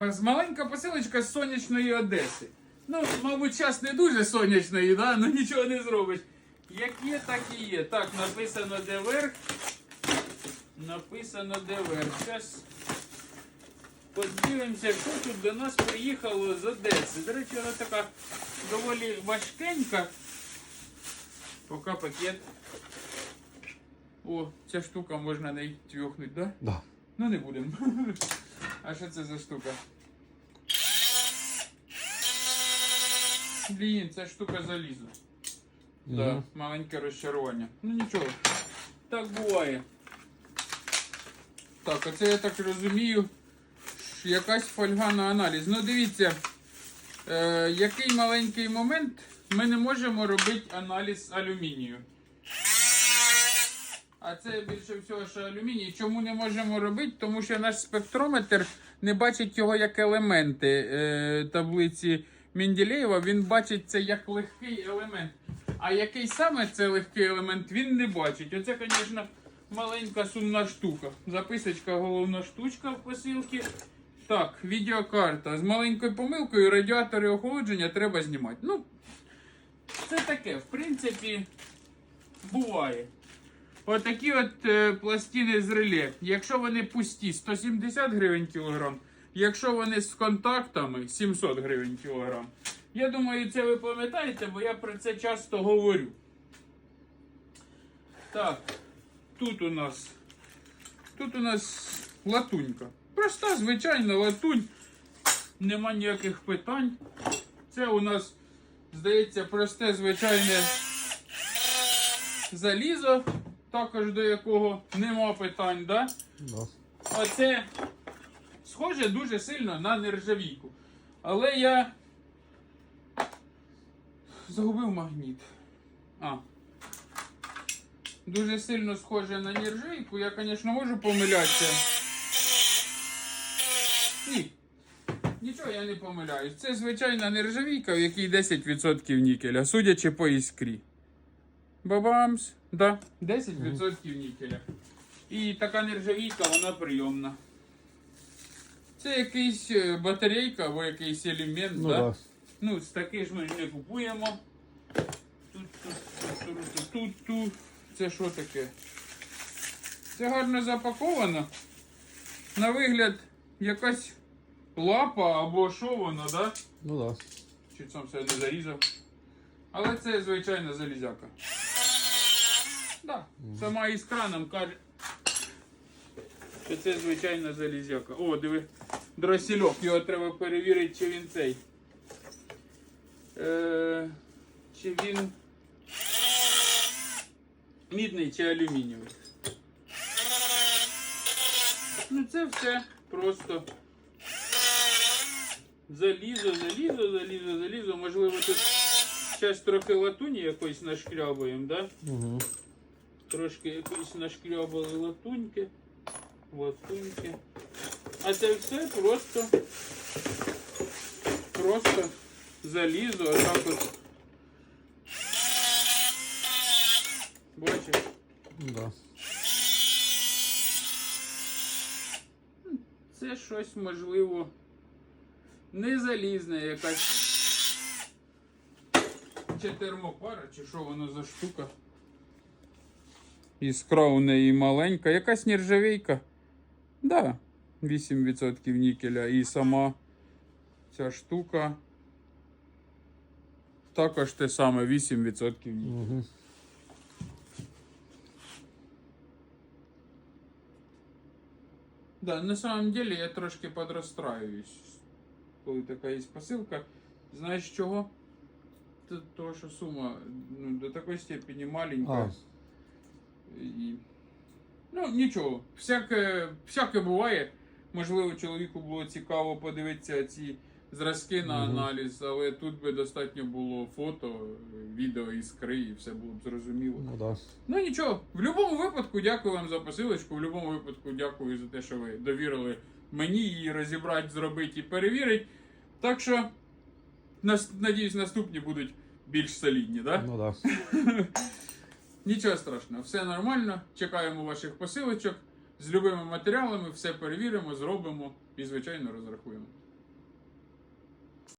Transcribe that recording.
Маленька посилочка з сонячної Одеси. Ну, мабуть, час не дуже сонячної, да? ну нічого не зробиш. Як є, так і є. Так, написано де верх. Написано де верх. Зараз подивимося, що тут до нас приїхало з Одеси. До речі, вона така доволі важкенька. Поки пакет. О, ця штука можна неї тьохнути, да? Да. Ну не будемо. А що це за штука? Блін, це штука залізу. Да, Мгм. маленьке розчарування. Ну нічого. Так буває. Так, оце я так розумію. Якась фольга на аналіз. Ну дивіться, е, який маленький момент ми не можемо робити аналіз алюмінію. А це більше всього, що алюміній. Чому не можемо робити? Тому що наш спектрометр не бачить його як елементи е, таблиці Менделєєва. Він бачить це як легкий елемент. А який саме це легкий елемент, він не бачить. Оце, звісно, маленька сумна штука. Записочка, головна штучка в посилці. Так, відеокарта. З маленькою помилкою радіатори охолодження треба знімати. Ну, це таке, в принципі, буває. Отакі от е, пластини з реле. Якщо вони пусті, 170 гривень кілограм. Якщо вони з контактами 700 гривень кілограм. Я думаю, це ви пам'ятаєте, бо я про це часто говорю. Так, тут у нас. Тут у нас латунька. Проста, звичайна латунь. Нема ніяких питань. Це у нас, здається, просте звичайне залізо, також до якого нема питань, да? Да. Оце схоже дуже сильно на нержавійку. Але я загубив магніт. А. Дуже сильно схоже на нержавійку. Я, звісно, можу помилятися. Ні. Нічого я не помиляюсь. Це звичайна нержавійка, в якій 10% нікеля, судячи по іскрі. Бабамс. Да, 10% нікеля. І така нержавійка, вона прийомна. Це якийсь е, батарейка або якийсь елемент, Ну да? да. Ну, з таких ж ми ж не купуємо. Тут, тут, тут, тут, тут, тут. Це що таке? Це гарно запаковано. На вигляд якась лапа або що воно, да? Ну да. Чуть сам себе не зарізав. Але це звичайна залізяка. Да, сама іскра нам каже, що це звичайна залізяка. О, диви, дросільок, його треба перевірити, чи він цей. Е, чи він мідний чи алюмінієвий. Ну це все просто залізо, залізо, залізо, залізо. Можливо, тут зараз трохи латуні якоїсь нашкрябуємо, да? Угу. Трошки якоїсь нашкрябали латуньки. Латуньки. А це все просто. Просто залізо, отак от. Бачиш? Да. Це щось можливо не залізне якась. Чи термопара, чи що воно за штука. Іскра у неї маленька. Якась нержавійка. Да, 8% нікеля. І сама ця штука. Також те саме 8% нікеля. Угу. Да, на самом деле я трошки подрастраюсь, коли така є посилка. Знаєш чого? Т- Того, що сума ну, до такої степені маленька. А. І... Ну, нічого, всяке, всяке буває. Можливо, чоловіку було цікаво подивитися ці зразки на аналіз, але тут би достатньо було фото, відео іскри, і все було б зрозуміло. Ну да. Ну нічого, в будь-якому випадку дякую вам за посилочку. В будь-якому випадку дякую за те, що ви довірили мені її розібрати, зробити і перевірити. Так що, надіюсь, наступні будуть більш солідні, так? Ну да. Нічого страшного, все нормально. Чекаємо ваших посилочок з любими матеріалами, все перевіримо, зробимо і, звичайно, розрахуємо.